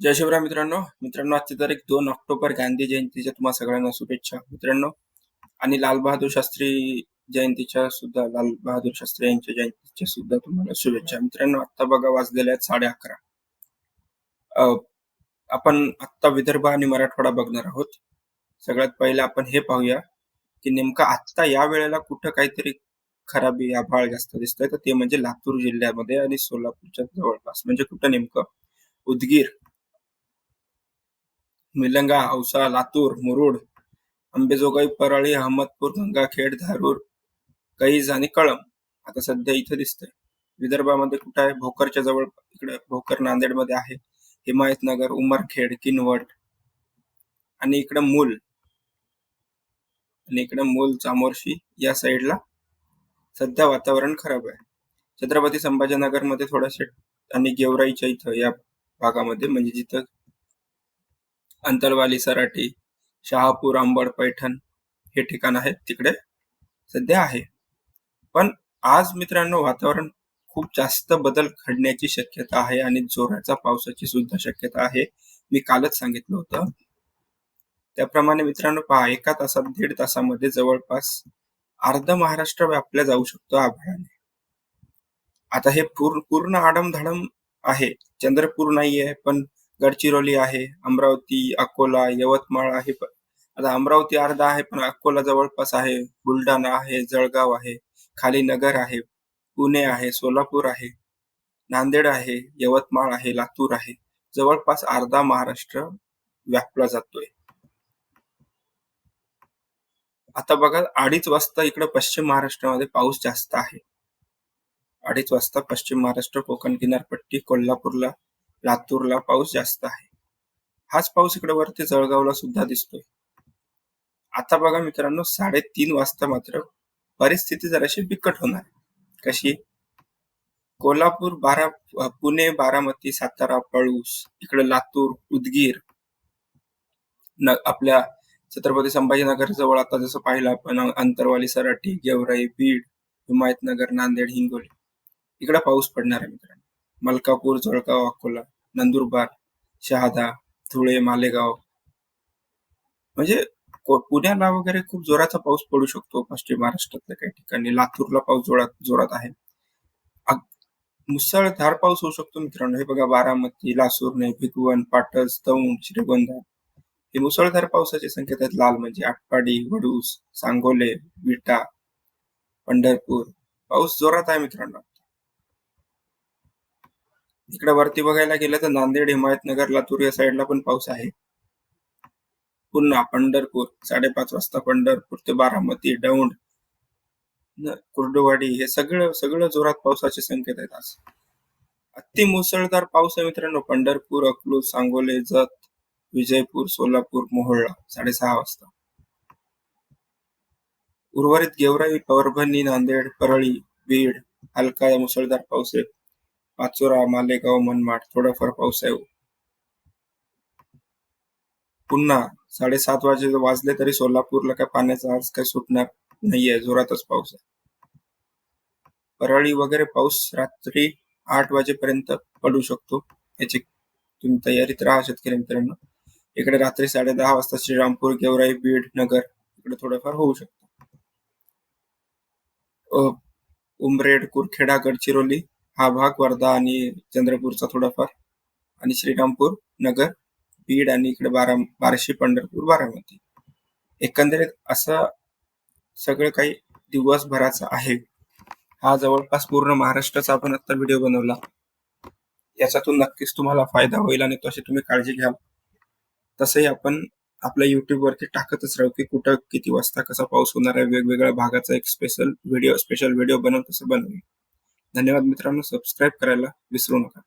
जय शिवराय मित्रांनो. मित्रांनो आजची तारीख दोन ऑक्टोबर गांधी जयंतीच्या तुम्हाला सगळ्यांना शुभेच्छा. मित्रांनो आणि लालबहादूर शास्त्री जयंतीच्या सुद्धा लाल बहादूर शास्त्री यांच्या जयंतीच्या सुद्धा तुम्हाला शुभेच्छा. मित्रांनो आता बघा वाजलेल्या आहेत साडे अकरा. आपण आत्ता विदर्भ आणि मराठवाडा बघणार आहोत. सगळ्यात पहिले आपण हे पाहूया की नेमकं आत्ता या वेळेला कुठं काहीतरी खराबी आभाळ जास्त दिसतंय. तर ते म्हणजे लातूर जिल्ह्यामध्ये आणि सोलापूरच्या जवळपास. म्हणजे कुठं नेमकं? उदगीर. निलंगा औसा लातूर मुरुड अंबेजोगाई परळी अहमदपूर गंगाखेड धारूर कैज आणि कळंब आता सध्या इथं दिसतंय. विदर्भामध्ये कुठं आहे? भोकरच्या जवळ इकडे भोकर नांदेडमध्ये आहे. हिमायतनगर उमरखेड किनवट आणि इकडं मूल आणि इकडं मूल चामोर्शी या साईडला सध्या वातावरण खराब आहे. छत्रपती संभाजीनगरमध्ये आणि गेवराईच्या इथं या भागामध्ये म्हणजे जिथं अंतरवाली सराटी शहापूर अंबड पैठण हे ठिकाण आहेत तिकडे सध्या आहे. पण आज मित्रांनो वातावरण खूप जास्त बदल घडण्याची शक्यता आहे आणि जोराच्या पावसाची सुद्धा शक्यता आहे. मी कालच सांगितलं होतं. त्याप्रमाणे मित्रांनो पहा एका तासात दीड तासामध्ये जवळपास अर्ध महाराष्ट्र व्यापला जाऊ शकतो आभाळाने. आता हे पूर्ण पूर्ण आडमधाडम आहे. चंद्रपूर नाही आहे पण गडचिरोली आहे अमरावती अकोला यवतमाळ आहे. पण आता अमरावती अर्धा आहे पण अकोला जवळपास आहे. बुलढाणा आहे जळगाव आहे खाली नगर आहे पुणे आहे सोलापूर आहे नांदेड आहे यवतमाळ आहे लातूर आहे. जवळपास अर्धा महाराष्ट्र व्यापला जातोय. आता बघा अडीच वाजता इकडे पश्चिम महाराष्ट्रामध्ये पाऊस जास्त आहे. अडीच वाजता पश्चिम महाराष्ट्र कोकण किनारपट्टी कोल्हापूरला लातूरला पाऊस जास्त आहे. हाच पाऊस इकडे वरती जळगावला सुद्धा दिसतोय. आता बघा मित्रांनो साडेतीन वाजता मात्र परिस्थिती जराशी बिकट होणार कशी? कोल्हापूर बारा पुणे बारामती सातारा पळूस इकडे लातूर उदगीर न आपल्या छत्रपती संभाजीनगर जवळ आता जसं पाहिलं आपण अंतरवाली सराटी गेवराई बीड हिमायतनगर नांदेड हिंगोली. इकडे पाऊस पडणार आहे मित्रांनो. मलकापूर जळगाव अकोला नंदुरबार शहादा धुळे मालेगाव. म्हणजे पुण्याला वगैरे खूप जोराचा पाऊस पडू शकतो पश्चिम महाराष्ट्रातल्या काही ठिकाणी. लातूरला पाऊस जोरात जोरात आहे. मुसळधार पाऊस होऊ शकतो मित्रांनो. हे बघा बारामती लासूरने भिगवण पाटस दौंड श्रीगोंदा. हे मुसळधार पावसाचे संकेत आहेत. लाल म्हणजे आटपाडी वडूस सांगोले विटा पंढरपूर. पाऊस जोरात आहे मित्रांनो. इकडे वरती बघायला गेलं तर नांदेड हिमायतनगर लातूर या साईडला पण पाऊस आहे. पुन्हा पंढरपूर साडेपाच वाजता पंढरपूर ते बारामती दौंड कुर्डुवाडी हे सगळं सगळं जोरात पावसाचे संकेत आहेत आज. अति मुसळधार पाऊस आहे मित्रांनो. पंढरपूर अकलूज सांगोले जत विजयपूर सोलापूर मोहोळला साडेसहा वाजता. उर्वरित गेवराई परभणी नांदेड परळी बीड हलका मुसळधार पाऊस आहे. पाचोरा मालेगाव मनमाड थोडाफार पाऊस आहे. पुन्हा साडेसात वाजे वाजले तरी सोलापूरला काय पाण्याचा आज काही सुटणार नाहीये जोरातच पाऊस आहे. परळी वगैरे पाऊस रात्री आठ वाजेपर्यंत पडू शकतो याची तुम्ही तयारीत राहा शेतकरी मित्रांनो. इकडे रात्री साडे दहा वाजता श्रीरामपूर गेवराई बीड नगर इकडे थोडंफार होऊ शकतं. उमरेड कुरखेडा गडचिरोली हा भाग वर्धा आणि चंद्रपूरचा थोडाफार आणि श्रीरामपूर नगर बीड आणि इकडे बारा बारशी पंढरपूर बारामती. एकंदरीत असं सगळं काही दिवसभराचं आहे. हा जवळपास पूर्ण महाराष्ट्राचा आपण आता व्हिडिओ बनवला. याच्यातून नक्कीच तुम्हाला फायदा होईल आणि तशी तुम्ही काळजी घ्याल. तसंही आपण आपल्या युट्यूबवरती टाकतच राहू की कुठं किती वाजता कसा पाऊस होणार आहे वेगवेगळ्या भागाचा एक स्पेशल व्हिडिओ स्पेशल व्हिडिओ बनवून तसं बनवूया. धन्यवाद मित्रांनो. सबस्क्राईब करायला विसरू नका.